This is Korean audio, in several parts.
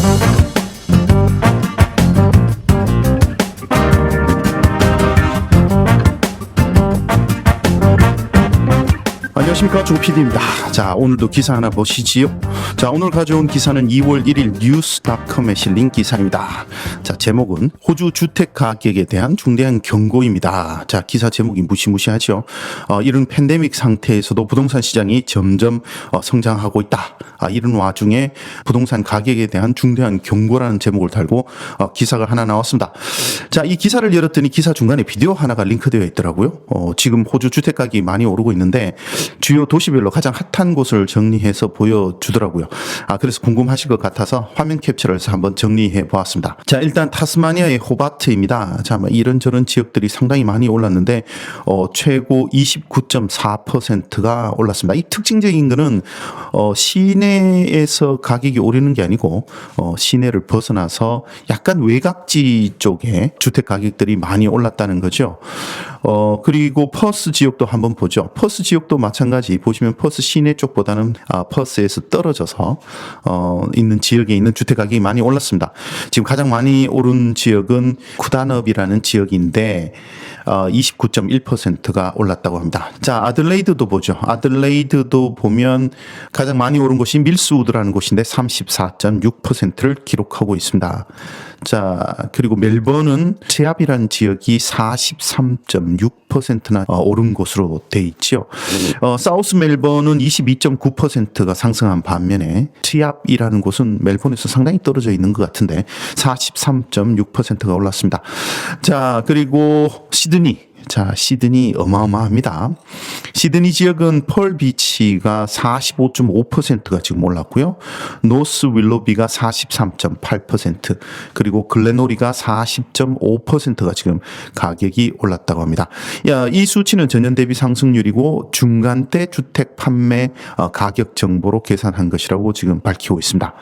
Thank 안녕하십니까 조PD입니다. 자 오늘도 기사 하나 보시지요. 자 오늘 가져온 기사는 2월 1일 뉴스닷컴에 실린 기사입니다. 자 제목은 호주 주택 가격에 대한 중대한 경고입니다. 자 기사 제목이 무시무시하죠. 어, 이런 팬데믹 상태에서도 부동산 시장이 점점 어, 성장하고 있다. 아, 이런 와중에 부동산 가격에 대한 중대한 경고라는 제목을 달고 어, 기사가 하나 나왔습니다. 자 이 기사를 열었더니 기사 중간에 비디오 하나가 링크되어 있더라고요. 어, 지금 호주 주택 가격이 많이 오르고 있는데 주요 도시별로 가장 핫한 곳을 정리해서 보여주더라고요. 아, 그래서 궁금하실 것 같아서 화면 캡처를 해서 한번 정리해 보았습니다. 자, 일단 타스마니아의 호바트입니다. 자, 뭐 이런저런 지역들이 상당히 많이 올랐는데, 어, 최고 29.4%가 올랐습니다. 이 특징적인 거는, 어, 시내에서 가격이 오르는 게 아니고, 어, 시내를 벗어나서 약간 외곽지 쪽에 주택 가격들이 많이 올랐다는 거죠. 어, 그리고 퍼스 지역도 한번 보죠. 퍼스 지역도 마찬가지 보시면 퍼스 시내 쪽보다는 아, 퍼스에서 떨어져서 어, 있는 지역에 있는 주택 가격이 많이 올랐습니다. 지금 가장 많이 오른 지역은 쿠다너비라는 지역인데 어, 29.1%가 올랐다고 합니다. 자, 아들레이드도 보죠. 아들레이드도 보면 가장 많이 오른 곳이 밀스우드라는 곳인데 34.6%를 기록하고 있습니다. 자, 그리고 멜번은 제압이라는 지역이 43.6%나 어, 오른 곳으로 돼 있죠. 어, 사우스 멜번은 22.9%가 상승한 반면에 치압이라는 곳은 멜번에서 상당히 떨어져 있는 것 같은데 43.6%가 올랐습니다. 자, 그리고 시드니 자, 시드니 어마어마합니다. 시드니 지역은 펄 비치가 45.5%가 지금 올랐고요. 노스 윌로비가 43.8%, 그리고 글레노리가 40.5%가 지금 가격이 올랐다고 합니다. 야, 이 수치는 전년 대비 상승률이고 중간대 주택 판매 어, 가격 정보로 계산한 것이라고 지금 밝히고 있습니다.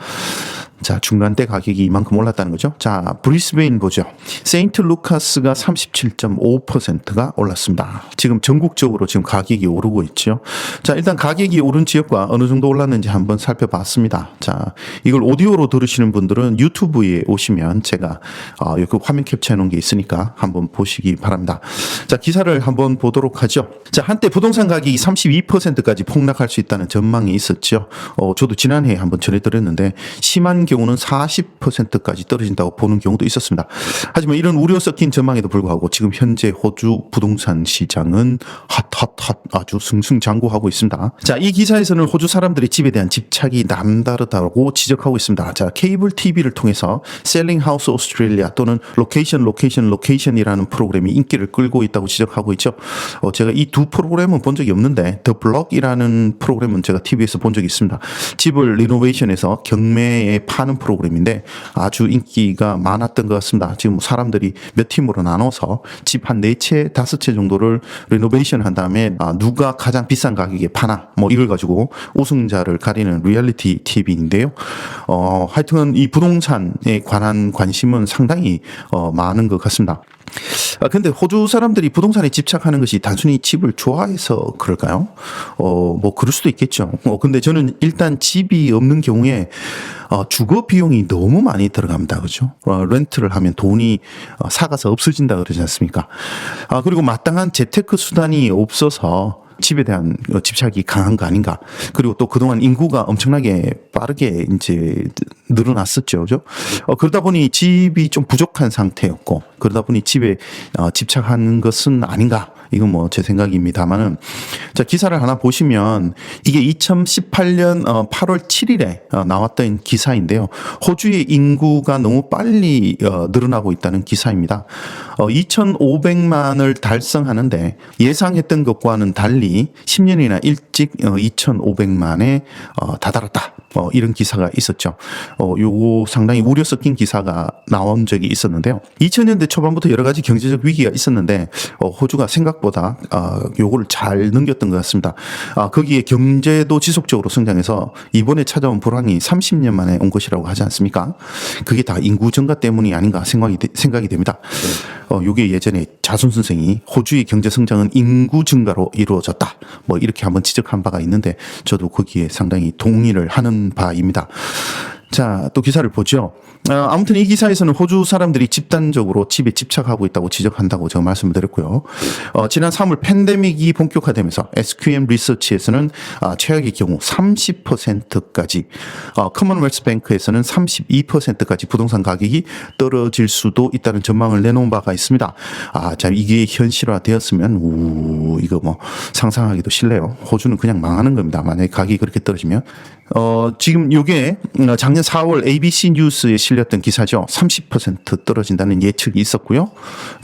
자, 중간대 가격이 이만큼 올랐다는 거죠. 자, 브리스베인 보죠. 세인트 루카스가 37.5%가 올랐습니다. 지금 전국적으로 지금 가격이 오르고 있죠. 자, 일단 가격이 오른 지역과 어느 정도 올랐는지 한번 살펴봤습니다. 자, 이걸 오디오로 들으시는 분들은 유튜브에 오시면 제가 어, 여기 화면 캡처해 놓은 게 있으니까 한번 보시기 바랍니다. 자, 기사를 한번 보도록 하죠. 자, 한때 부동산 가격이 32%까지 폭락할 수 있다는 전망이 있었죠. 어, 저도 지난해에 한번 전해드렸는데 심한 경우는 40%까지 떨어진다고 보는 경우도 있었습니다. 하지만 이런 우려 섞인 전망에도 불구하고 지금 현재 호주 부동산 시장은 핫핫핫 아주 승승장구하고 있습니다. 자, 이 기사에서는 호주 사람들의 집에 대한 집착이 남다르다고 지적하고 있습니다. 자, 케이블 TV를 통해서 셀링 하우스 오스트레일리아 또는 로케이션 로케이션 로케이션이라는 프로그램이 인기를 끌고 있다고 지적하고 있죠. 어, 제가 이 두 프로그램은 본 적이 없는데 더 블럭이라는 프로그램은 제가 TV에서 본 적이 있습니다. 집을 리노베이션해서 경매에 파는 프로그램인데 아주 인기가 많았던 것 같습니다. 지금 사람들이 몇 팀으로 나눠서 집 한 네 채, 다섯 채 정도를 리노베이션 한 다음에 아, 누가 가장 비싼 가격에 파나 뭐 이걸 가지고 우승자를 가리는 리얼리티 TV인데요. 어, 하여튼 이 부동산에 관한 관심은 상당히 어, 많은 것 같습니다. 아, 근데 호주 사람들이 부동산에 집착하는 것이 단순히 집을 좋아해서 그럴까요? 어, 뭐, 그럴 수도 있겠죠. 어, 근데 저는 일단 집이 없는 경우에, 어, 주거 비용이 너무 많이 들어갑니다. 그죠? 어, 렌트를 하면 돈이 어, 사가서 없어진다 그러지 않습니까? 아, 그리고 마땅한 재테크 수단이 없어서 집에 대한 어, 집착이 강한 거 아닌가. 그리고 또 그동안 인구가 엄청나게 빠르게 이제 늘어났었죠. 그죠? 어, 그러다 보니 집이 좀 부족한 상태였고, 그러다 보니 집에 어, 집착하는 것은 아닌가. 이건 뭐 제 생각입니다만은 자 기사를 하나 보시면 이게 2018년 어 8월 7일에 어 나왔던 기사인데요. 호주의 인구가 너무 빨리 어 늘어나고 있다는 기사입니다. 어 2,500만을 달성하는데 예상했던 것과는 달리 10년이나 일찍 어 2,500만에 어 다다랐다. 어 이런 기사가 있었죠. 어 요거 상당히 우려 섞인 기사가 나온 적이 있었는데요. 2000년대 초반부터 여러 가지 경제적 위기가 있었는데 어 호주가 생각보다 아 요거를 잘 넘겼던 것 같습니다. 아 거기에 경제도 지속적으로 성장해서 이번에 찾아온 불황이 30년 만에 온 것이라고 하지 않습니까? 그게 다 인구 증가 때문이 아닌가 생각이 되- 생각이 됩니다. 어 요게 예전에 자순 선생이 호주의 경제 성장은 인구 증가로 이루어졌다. 뭐 이렇게 한번 지적한 바가 있는데 저도 거기에 상당히 동의를 하는 바입니다. 자, 또 기사를 보죠. 어, 아무튼 이 기사에서는 호주 사람들이 집단적으로 집에 집착하고 있다고 지적한다고 제가 말씀을 드렸고요. 어, 지난 3월 팬데믹이 본격화되면서 SQM 리서치에서는 아, 최악의 경우 30%까지, 어, 커먼웰스 뱅크에서는 32%까지 부동산 가격이 떨어질 수도 있다는 전망을 내놓은 바가 있습니다. 아, 자, 이게 현실화되었으면, 우, 이거 뭐 상상하기도 싫네요. 호주는 그냥 망하는 겁니다. 만약에 가격이 그렇게 떨어지면. 어, 지금 요게 어, 작년 4월 ABC 뉴스에 실렸던 기사죠. 30% 떨어진다는 예측이 있었고요.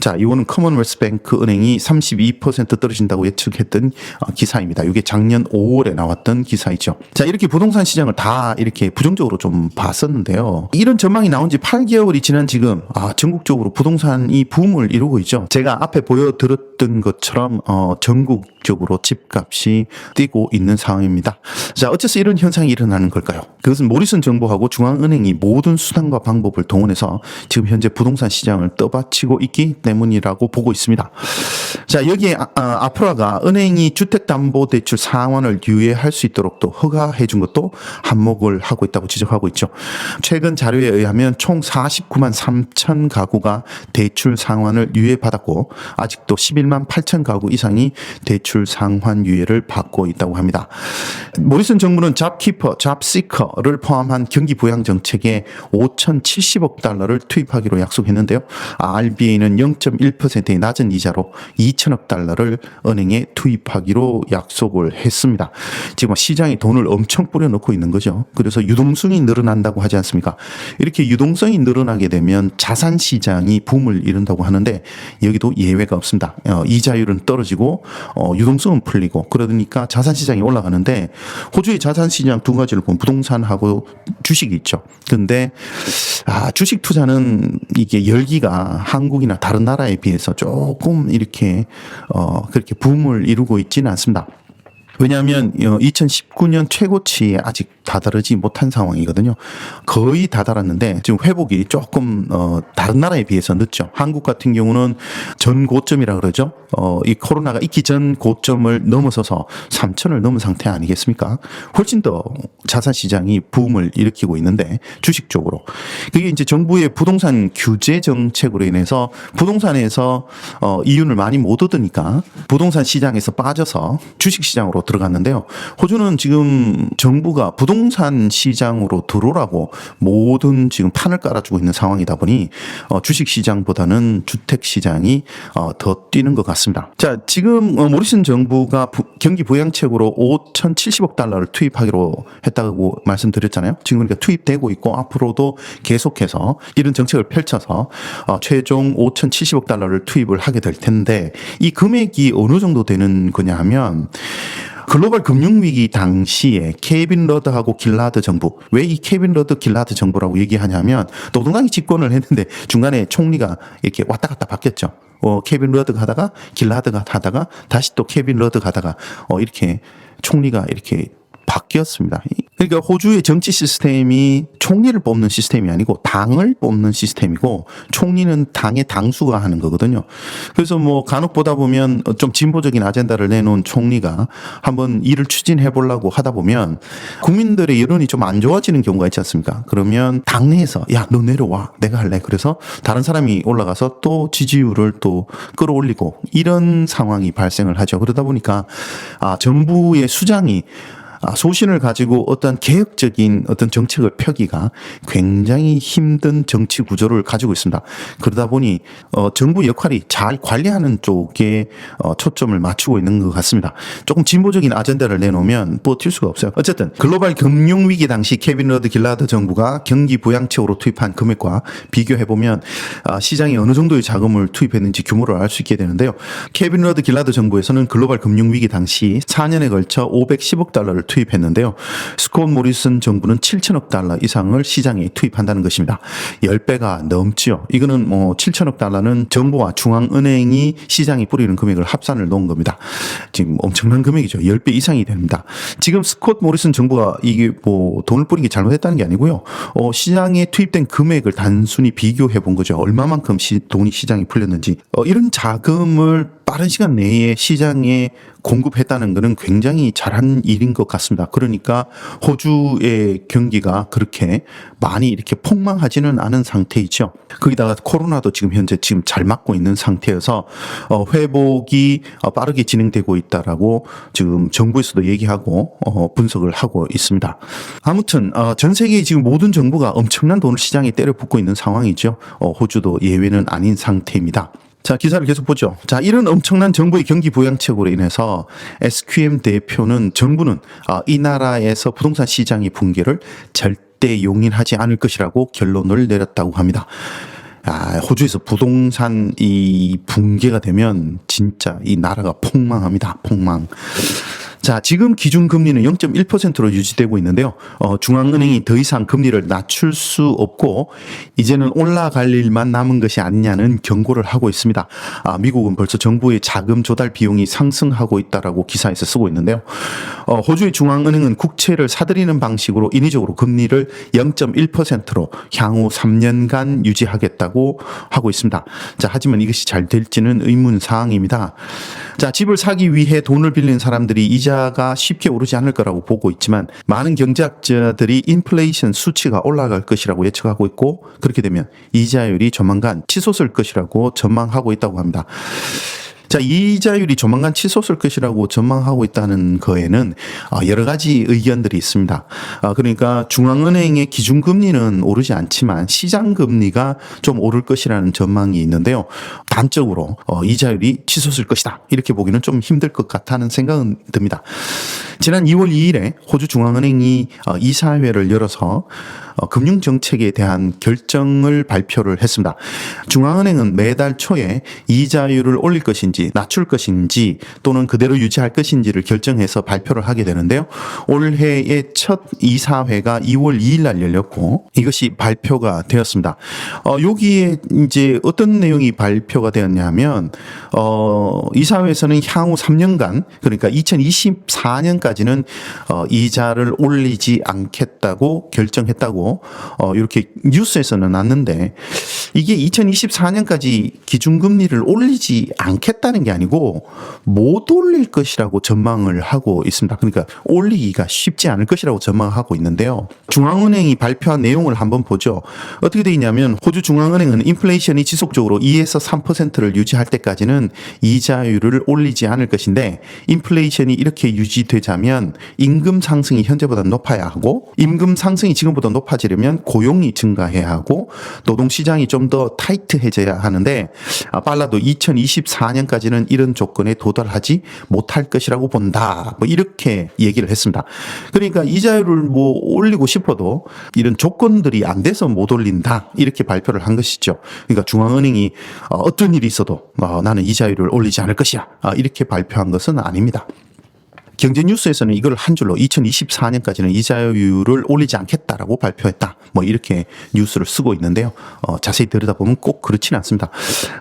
자, 이거는 커먼웰스 뱅크 은행이 32% 떨어진다고 예측했던 어, 기사입니다. 이게 작년 5월에 나왔던 기사이죠. 자, 이렇게 부동산 시장을 다 이렇게 부정적으로 좀 봤었는데요. 이런 전망이 나온 지 8개월이 지난 지금 아, 전국적으로 부동산이 붐을 이루고 있죠. 제가 앞에 보여드렸던 것처럼 어, 전국적으로 집값이 뛰고 있는 상황입니다. 자, 어째서 이런 현상이 일어나는 걸까요? 그것은 모리슨 정부하고 중앙은행이 모든 수단과 방법을 동원해서 지금 현재 부동산 시장을 떠받치고 있기 때문이라고 보고 있습니다. 자, 여기에 아, 아, 아프라가 은행이 주택담보대출 상환을 유예할 수 있도록 또 허가해 준 것도 한몫을 하고 있다고 지적하고 있죠. 최근 자료에 의하면 총 49만 3천 가구가 대출 상환을 유예받았고 아직도 11만 8천 가구 이상이 대출 상환 유예를 받고 있다고 합니다. 모리슨 정부는 잡키 퍼, 잡시커를 포함한 경기 부양 정책에 5,070억 달러를 투입하기로 약속했는데요. RBA는 0.1%의 낮은 이자로 2천억 달러를 은행에 투입하기로 약속을 했습니다. 지금 시장에 돈을 엄청 뿌려놓고 있는 거죠. 그래서 유동성이 늘어난다고 하지 않습니까? 이렇게 유동성이 늘어나게 되면 자산 시장이 붐을 이룬다고 하는데 여기도 예외가 없습니다. 어, 이자율은 떨어지고 어, 유동성은 풀리고 그러니까 자산 시장이 올라가는데 호주의 자산 시장 두 가지를 보면 부동산하고 주식이 있죠. 근데 아, 주식 투자는 이게 열기가 한국이나 다른 나라에 비해서 조금 이렇게 어 그렇게 붐을 이루고 있지는 않습니다. 왜냐하면 2019년 최고치에 아직 다다르지 못한 상황이거든요. 거의 다다랐는데 지금 회복이 조금 어 다른 나라에 비해서 늦죠. 한국 같은 경우는 전 고점이라 그러죠. 어 이 코로나가 있기 전 고점을 넘어서서 3천을 넘은 상태 아니겠습니까? 훨씬 더 자산 시장이 붐을 일으키고 있는데 주식 쪽으로 그게 이제 정부의 부동산 규제 정책으로 인해서 부동산에서 어 이윤을 많이 못 얻으니까 부동산 시장에서 빠져서 주식 시장으로 들어갔는데요. 호주는 지금 정부가 부동산 시장으로 들어오라고 모든 지금 판을 깔아주고 있는 상황이다 보니 어, 주식 시장보다는 주택 시장이 어, 더 뛰는 것 같습니다. 자, 지금 어, 모리슨 정부가 부, 경기 부양책으로 5,070억 달러를 투입하기로 했다고 말씀드렸잖아요. 지금 그러니까 투입되고 있고 앞으로도 계속해서 이런 정책을 펼쳐서 어, 최종 5,070억 달러를 투입을 하게 될 텐데 이 금액이 어느 정도 되는 거냐 하면 글로벌 금융위기 당시에 케빈 러드하고 길라드 정부 왜 이 케빈 러드 길라드 정부라고 얘기하냐면 노동당이 집권을 했는데 중간에 총리가 이렇게 왔다 갔다 바뀌었죠. 어, 케빈 러드 가다가 길라드가 하다가 다시 또 케빈 러드 가다가 어, 이렇게 총리가 이렇게 바뀌었습니다. 그러니까 호주의 정치 시스템이 총리를 뽑는 시스템이 아니고 당을 뽑는 시스템이고 총리는 당의 당수가 하는 거거든요. 그래서 뭐 간혹 보다 보면 좀 진보적인 아젠다를 내놓은 총리가 한번 일을 추진해 보려고 하다 보면 국민들의 여론이 좀 안 좋아지는 경우가 있지 않습니까? 그러면 당내에서 야, 너 내려와. 내가 할래. 그래서 다른 사람이 올라가서 또 지지율을 또 끌어올리고 이런 상황이 발생을 하죠. 그러다 보니까 아, 정부의 수장이 아, 소신을 가지고 어떤 개혁적인 어떤 정책을 펴기가 굉장히 힘든 정치 구조를 가지고 있습니다. 그러다 보니 어, 정부 역할이 잘 관리하는 쪽에 어, 초점을 맞추고 있는 것 같습니다. 조금 진보적인 아젠다를 내놓으면 버틸 수가 없어요. 어쨌든 글로벌 금융 위기 당시 케빈 러드 길라드 정부가 경기 부양책으로 투입한 금액과 비교해 보면 아, 시장이 어느 정도의 자금을 투입했는지 규모를 알 수 있게 되는데요. 케빈 러드 길라드 정부에서는 글로벌 금융 위기 당시 4년에 걸쳐 510억 달러를 투입 했는데요. 스콧 모리슨 정부는 7천억 달러 이상을 시장에 투입한다는 것입니다. 10배가 넘지요. 이거는 뭐 7천억 달러는 정부와 중앙은행이 시장에 뿌리는 금액을 합산을 놓은 겁니다. 지금 엄청난 금액이죠. 10배 이상이 됩니다. 지금 스콧 모리슨 정부가 이게 뭐 돈을 게 잘못했다는 게 아니고요. 어, 시장에 투입된 금액을 단순히 비교해 본 거죠. 얼마만큼 시, 돈이 시장에 풀렸는지. 어, 이런 자금을 빠른 시간 내에 시장에 공급했다는 것은 굉장히 잘한 일인 것 같습니다. 그러니까 호주의 경기가 그렇게 많이 이렇게 폭망하지는 않은 상태이죠. 거기다가 코로나도 지금 현재 지금 잘 맞고 있는 상태여서 어, 회복이 어, 빠르게 진행되고 있다라고 지금 정부에서도 얘기하고 어, 분석을 하고 있습니다. 아무튼 어, 전 세계 지금 모든 정부가 엄청난 돈을 시장에 때려 붓고 있는 상황이죠. 어, 호주도 예외는 아닌 상태입니다. 자, 기사를 계속 보죠. 자, 이런 엄청난 정부의 경기 부양책으로 인해서 SQM 대표는 정부는 아, 이 나라에서 부동산 시장의 붕괴를 절대 용인하지 않을 것이라고 결론을 내렸다고 합니다. 아, 호주에서 부동산 이 붕괴가 되면 진짜 이 나라가 폭망합니다. 폭망. 자, 지금 기준 금리는 0.1%로 유지되고 있는데요. 어, 중앙은행이 더 이상 금리를 낮출 수 없고 이제는 올라갈 일만 남은 것이 아니냐는 경고를 하고 있습니다. 아, 미국은 벌써 정부의 자금 조달 비용이 상승하고 있다라고 기사에서 쓰고 있는데요. 어, 호주의 중앙은행은 국채를 사들이는 방식으로 인위적으로 금리를 0.1%로 향후 3년간 유지하겠다고 하고 있습니다. 자, 하지만 이것이 잘 될지는 의문 사항입니다. 자, 집을 사기 위해 돈을 빌린 사람들이 이자 가 쉽게 오르지 않을 거라고 보고 있지만 많은 경제학자들이 인플레이션 수치가 올라갈 것이라고 예측하고 있고 그렇게 되면 이자율이 조만간 치솟을 것이라고 전망하고 있다고 합니다. 자, 이자율이 조만간 치솟을 것이라고 전망하고 있다는 거에는 어, 여러 가지 의견들이 있습니다. 어, 그러니까 중앙은행의 기준금리는 오르지 않지만 시장금리가 좀 오를 것이라는 전망이 있는데요. 단적으로 어, 이자율이 치솟을 것이다. 이렇게 보기는 좀 힘들 것 같다는 생각은 듭니다. 지난 2월 2일에 호주 중앙은행이 이사회를 열어서 어, 금융 정책에 대한 결정을 발표를 했습니다. 중앙은행은 매달 초에 이자율을 올릴 것인지 낮출 것인지 또는 그대로 유지할 것인지를 결정해서 발표를 하게 되는데요. 올해의 첫 이사회가 2월 2일 날 열렸고 이것이 발표가 되었습니다. 어, 여기에 이제 어떤 내용이 발표가 되었냐면 어, 이사회에서는 향후 3년간 그러니까 2024년까지는 어, 이자를 올리지 않겠다고 결정했다고 어, 이렇게 뉴스에서는 났는데 이게 2024년까지 기준금리를 올리지 않겠다는 게 아니고 못 올릴 것이라고 전망을 하고 있습니다. 그러니까 올리기가 쉽지 않을 것이라고 전망하고 있는데요. 중앙은행이 발표한 내용을 한번 보죠. 어떻게 되어 있냐면 호주 중앙은행은 인플레이션이 지속적으로 2에서 3%를 유지할 때까지는 이자율을 올리지 않을 것인데 인플레이션이 이렇게 유지되자면 임금 상승이 현재보다 높아야 하고 임금 상승이 지금보다 높아지려면 고용이 증가해야 하고 노동 시장이 좀더 타이트해져야 하는데 아, 빨라도 2024년까지는 이런 조건에 도달하지 못할 것이라고 본다. 뭐 이렇게 얘기를 했습니다. 그러니까 이자율을 뭐 올리고 싶어도 이런 조건들이 안 돼서 못 올린다. 이렇게 발표를 한 것이죠. 그러니까 중앙은행이 어, 어떤 일이 있어도 어, 나는 이자율을 올리지 않을 것이야. 아, 이렇게 발표한 것은 아닙니다. 경제뉴스에서는 이걸 한 줄로 2024년까지는 이자율을 올리지 않겠다라고 발표했다. 뭐 이렇게 뉴스를 쓰고 있는데요. 어, 자세히 들여다보면 꼭 그렇지는 않습니다.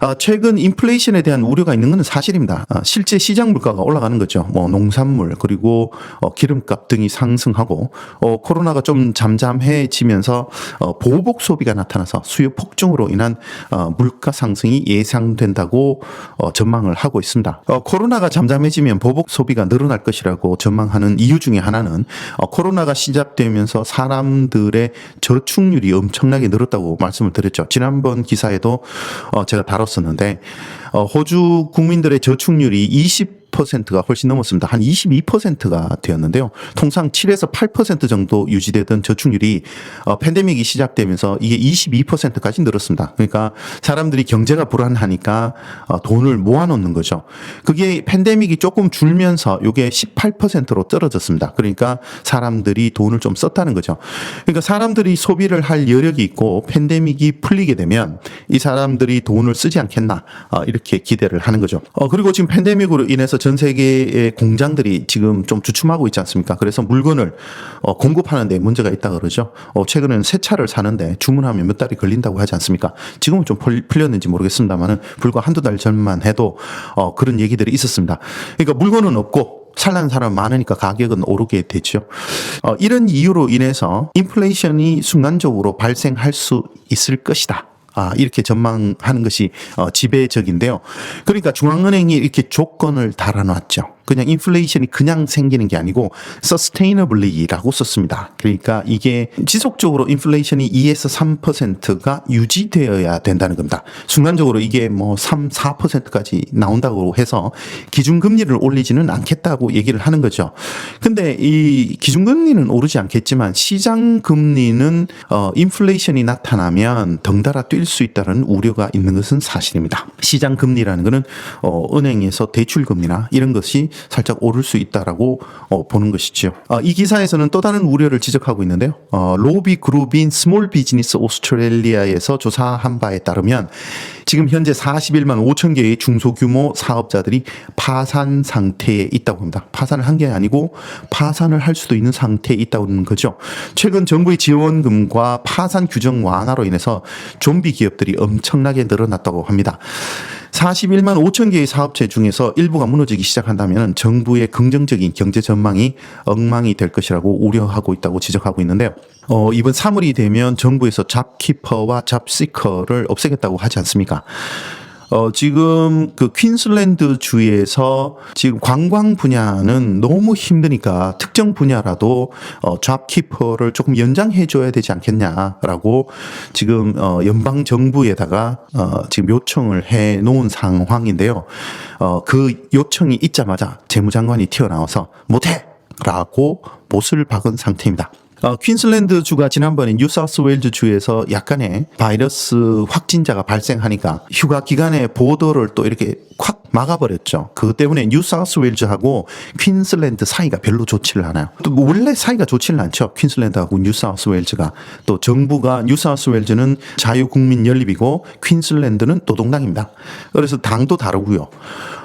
어, 최근 인플레이션에 대한 우려가 있는 것은 사실입니다. 어, 실제 시장 물가가 올라가는 거죠. 뭐 농산물 그리고 어, 기름값 등이 상승하고 어, 코로나가 좀 잠잠해지면서 어, 보복 소비가 나타나서 수요 폭증으로 인한 어, 물가 상승이 예상된다고 어, 전망을 하고 있습니다. 어, 코로나가 잠잠해지면 보복 소비가 늘어날 것이 라고 전망하는 이유 중에 하나는 어, 코로나가 시작되면서 사람들의 저축률이 엄청나게 늘었다고 말씀을 드렸죠. 지난번 기사에도 어, 제가 다뤘었는데 어, 호주 국민들의 저축률이 20 10%가 훨씬 넘었습니다. 한 22%가 되었는데요. 통상 7에서 8% 정도 유지되던 저축률이 어, 팬데믹이 시작되면서 이게 22%까지 늘었습니다. 그러니까 사람들이 경제가 불안하니까 어, 돈을 모아놓는 거죠. 그게 팬데믹이 조금 줄면서 이게 18%로 떨어졌습니다. 그러니까 사람들이 돈을 좀 썼다는 거죠. 그러니까 사람들이 소비를 할 여력이 있고 팬데믹이 풀리게 되면 이 사람들이 돈을 쓰지 않겠나 어, 이렇게 기대를 하는 거죠. 어, 그리고 지금 팬데믹으로 인해서 전 세계의 공장들이 지금 좀 주춤하고 있지 않습니까? 그래서 물건을 어, 공급하는데 문제가 있다 그러죠. 어, 최근에는 새 차를 사는데 주문하면 몇 달이 걸린다고 하지 않습니까? 지금은 좀 풀렸는지 모르겠습니다만은 불과 한두 달 전만 해도 어, 그런 얘기들이 있었습니다. 그러니까 물건은 없고 살라는 사람 많으니까 가격은 오르게 되죠. 어, 이런 이유로 인해서 인플레이션이 순간적으로 발생할 수 있을 것이다. 아, 이렇게 전망하는 것이 어, 지배적인데요. 그러니까 중앙은행이 이렇게 조건을 달아놨죠. 그냥 인플레이션이 그냥 생기는 게 아니고 sustainably라고 썼습니다. 그러니까 이게 지속적으로 인플레이션이 2에서 3%가 유지되어야 된다는 겁니다. 순간적으로 이게 뭐 3, 4%까지 나온다고 해서 기준금리를 올리지는 않겠다고 얘기를 하는 거죠. 근데 이 기준금리는 오르지 않겠지만 시장금리는 어, 인플레이션이 나타나면 덩달아 뛸 수 있다는 우려가 있는 것은 사실입니다. 시장금리라는 것은 어, 은행에서 대출금리나 이런 것이 살짝 오를 수 있다라고 어, 보는 것이죠. 어, 이 기사에서는 또 다른 우려를 지적하고 있는데요. 어, 로비 그룹인 스몰 비즈니스 오스트레일리아에서 조사한 바에 따르면 지금 현재 41만 5천 개의 중소규모 사업자들이 파산 상태에 있다고 합니다. 파산을 한 게 아니고 파산을 할 수도 있는 상태에 있다는 거죠. 최근 정부의 지원금과 파산 규정 완화로 인해서 좀비 기업들이 엄청나게 늘어났다고 합니다. 41만 5천 개의 사업체 중에서 일부가 무너지기 시작한다면 정부의 긍정적인 경제 전망이 엉망이 될 것이라고 우려하고 있다고 지적하고 있는데요. 어, 이번 3월이 되면 정부에서 잡키퍼와 잡시커를 없애겠다고 하지 않습니까? 어, 지금 그 퀸슬랜드 주에서 지금 관광 분야는 너무 힘드니까 특정 분야라도 어, 잡키퍼를 조금 연장해 줘야 되지 않겠냐라고 지금 어, 연방 정부에다가 어, 지금 요청을 해 놓은 상황인데요. 어, 그 요청이 있자마자 재무장관이 튀어나와서 못해! 라고 못을 박은 상태입니다. 어, 퀸슬랜드 주가 지난번에 뉴사우스 웨일즈 주에서 약간의 바이러스 확진자가 발생하니까 휴가 기간에 보도를 또 이렇게 확 막아버렸죠. 그것 때문에 뉴사우스 웨일즈하고 퀸슬랜드 사이가 별로 좋지를 않아요. 또 원래 사이가 좋지는 않죠. 퀸슬랜드하고 뉴사우스 웨일즈가 또 정부가 뉴사우스 웨일즈는 자유국민 연립이고 퀸슬랜드는 노동당입니다. 그래서 당도 다르고요.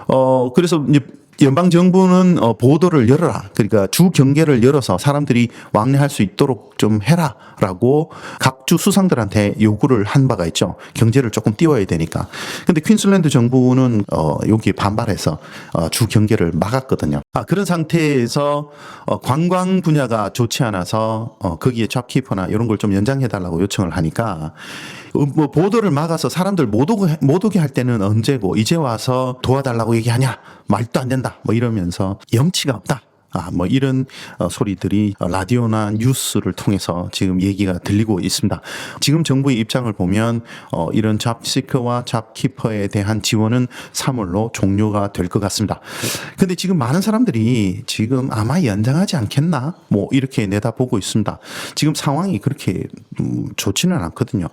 어 그래서 이제 연방 정부는 어, 보도를 열어라. 그러니까 주 경계를 열어서 사람들이 왕래할 수 있도록 좀 해라라고 각주 수상들한테 요구를 한 바가 있죠. 경제를 조금 띄워야 되니까. 근데 퀸슬랜드 정부는 어, 여기에 반발해서 어, 주 경계를 막았거든요. 아, 그런 상태에서 어, 관광 분야가 좋지 않아서 어, 거기에 잡키퍼나 이런 걸 좀 연장해 달라고 요청을 하니까 어, 뭐 보도를 막아서 사람들 못 오게, 못 오게 할 때는 언제고 이제 와서 도와달라고 얘기하냐 말도 안 된다 뭐 이러면서 염치가 없다. 아, 뭐 이런 어, 소리들이 어, 라디오나 뉴스를 통해서 지금 얘기가 들리고 있습니다. 지금 정부의 입장을 보면 어, 이런 잡시커와 잡키퍼에 대한 지원은 3월로 종료가 될 것 같습니다. 근데 지금 많은 사람들이 지금 아마 연장하지 않겠나? 뭐 이렇게 내다보고 있습니다. 지금 상황이 그렇게 음, 좋지는 않거든요.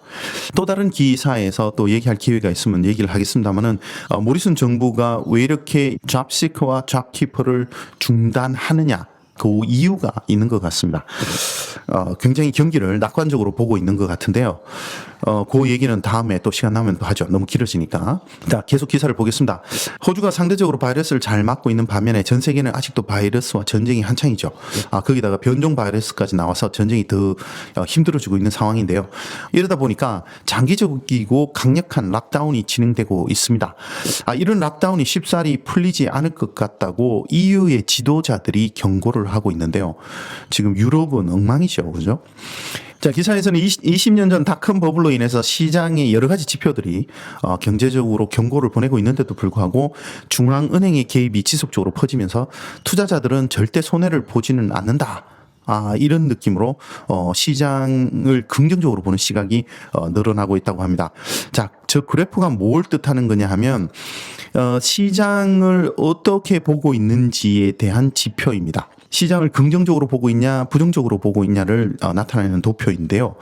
또 다른 기사에서 또 얘기할 기회가 있으면 얘기를 하겠습니다만은 어, 모리슨 정부가 왜 이렇게 잡시커와 잡키퍼를 중단 하느냐? 그 이유가 있는 것 같습니다. 어, 굉장히 경기를 낙관적으로 보고 있는 것 같은데요. 어, 그 얘기는 다음에 또 시간 나면 또 하죠. 너무 길어지니까. 자, 계속 기사를 보겠습니다. 호주가 상대적으로 바이러스를 잘 막고 있는 반면에 전 세계는 아직도 바이러스와 전쟁이 한창이죠. 아, 거기다가 변종 바이러스까지 나와서 전쟁이 더 어, 힘들어지고 있는 상황인데요. 이러다 보니까 장기적이고 강력한 락다운이 진행되고 있습니다. 아, 이런 락다운이 쉽사리 풀리지 않을 것 같다고 EU의 지도자들이 경고를 하고 있는데요. 지금 유럽은 엉망이죠. 그죠? 자, 기사에서는 20, 년 전 닷컴 버블로 인해서 시장의 여러 가지 지표들이 어, 경제적으로 경고를 보내고 있는데도 불구하고 중앙은행의 개입이 지속적으로 퍼지면서 투자자들은 절대 손해를 보지는 않는다. 아, 이런 느낌으로, 어, 시장을 긍정적으로 보는 시각이, 어, 늘어나고 있다고 합니다. 자, 저 그래프가 뭘 뜻하는 거냐 하면, 어, 시장을 어떻게 보고 있는지에 대한 지표입니다. 시장을 긍정적으로 보고 있냐, 부정적으로 보고 있냐를 어, 나타내는 도표인데요.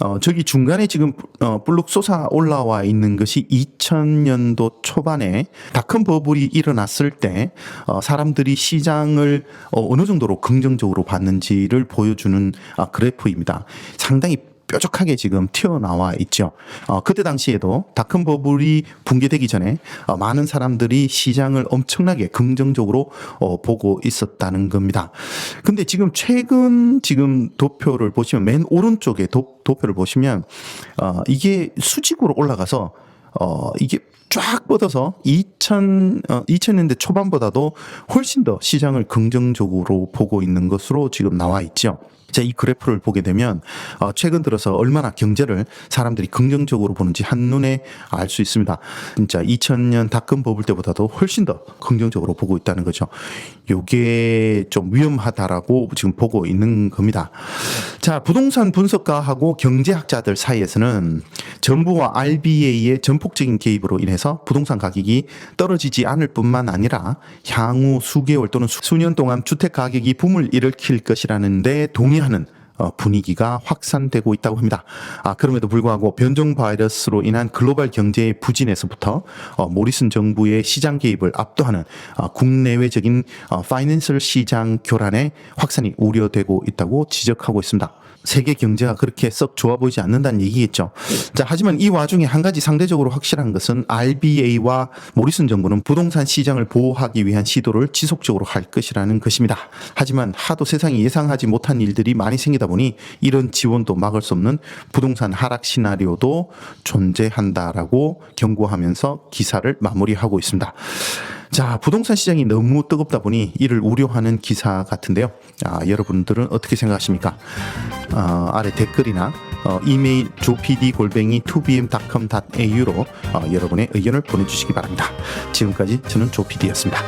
어, 저기 중간에 지금 어, 불룩 솟아 올라와 있는 것이 2000년도 초반에 닷컴 버블이 일어났을 때 어, 사람들이 시장을 어, 어느 정도로 긍정적으로 봤는지를 보여주는 아, 그래프입니다. 상당히 뾰족하게 지금 튀어나와 있죠. 어, 그때 당시에도 닷컴 버블이 붕괴되기 전에 어, 많은 사람들이 시장을 엄청나게 긍정적으로 어, 보고 있었다는 겁니다. 근데 지금 최근 지금 도표를 보시면 맨 오른쪽에 도, 도표를 보시면 어, 이게 수직으로 올라가서 어, 이게 쫙 뻗어서 2000, 어, 2000년대 초반보다도 훨씬 더 시장을 긍정적으로 보고 있는 것으로 지금 나와 있죠. 자, 이 그래프를 보게 되면 어, 최근 들어서 얼마나 경제를 사람들이 긍정적으로 보는지 한눈에 알 수 있습니다. 진짜 2000년 닷금 버블 때보다도 훨씬 더 긍정적으로 보고 있다는 거죠. 요게 좀 위험하다라고 지금 보고 있는 겁니다. 자, 부동산 분석가하고 경제학자들 사이에서는 정부와 RBA의 전폭적인 개입으로 인해서 부동산 가격이 떨어지지 않을 뿐만 아니라 향후 수개월 또는 수- 수년 동안 주택 가격이 붐을 일으킬 것이라는데 동의 하는 어, 분위기가 확산되고 있다고 합니다. 아, 그럼에도 불구하고 변종 바이러스로 인한 글로벌 경제의 부진에서부터 어, 모리슨 정부의 시장 개입을 압도하는 어, 국내외적인 어, 파이낸셜 시장 교란의 확산이 우려되고 있다고 지적하고 있습니다. 세계 경제가 그렇게 썩 좋아 보이지 않는다는 얘기겠죠. 자, 하지만 이 와중에 한 가지 상대적으로 확실한 것은 RBA와 모리슨 정부는 부동산 시장을 보호하기 위한 시도를 지속적으로 할 것이라는 것입니다. 하지만 하도 세상이 예상하지 못한 일들이 많이 생기다 보니 이런 지원도 막을 수 없는 부동산 하락 시나리오도 존재한다라고 경고하면서 기사를 마무리하고 있습니다. 자, 부동산 시장이 너무 뜨겁다 보니 이를 우려하는 기사 같은데요. 아, 여러분들은 어떻게 생각하십니까? 어, 아래 댓글이나 어, 이메일 조pd 골뱅이 2bm.com.au로 어, 여러분의 의견을 보내주시기 바랍니다. 지금까지 저는 조pd였습니다.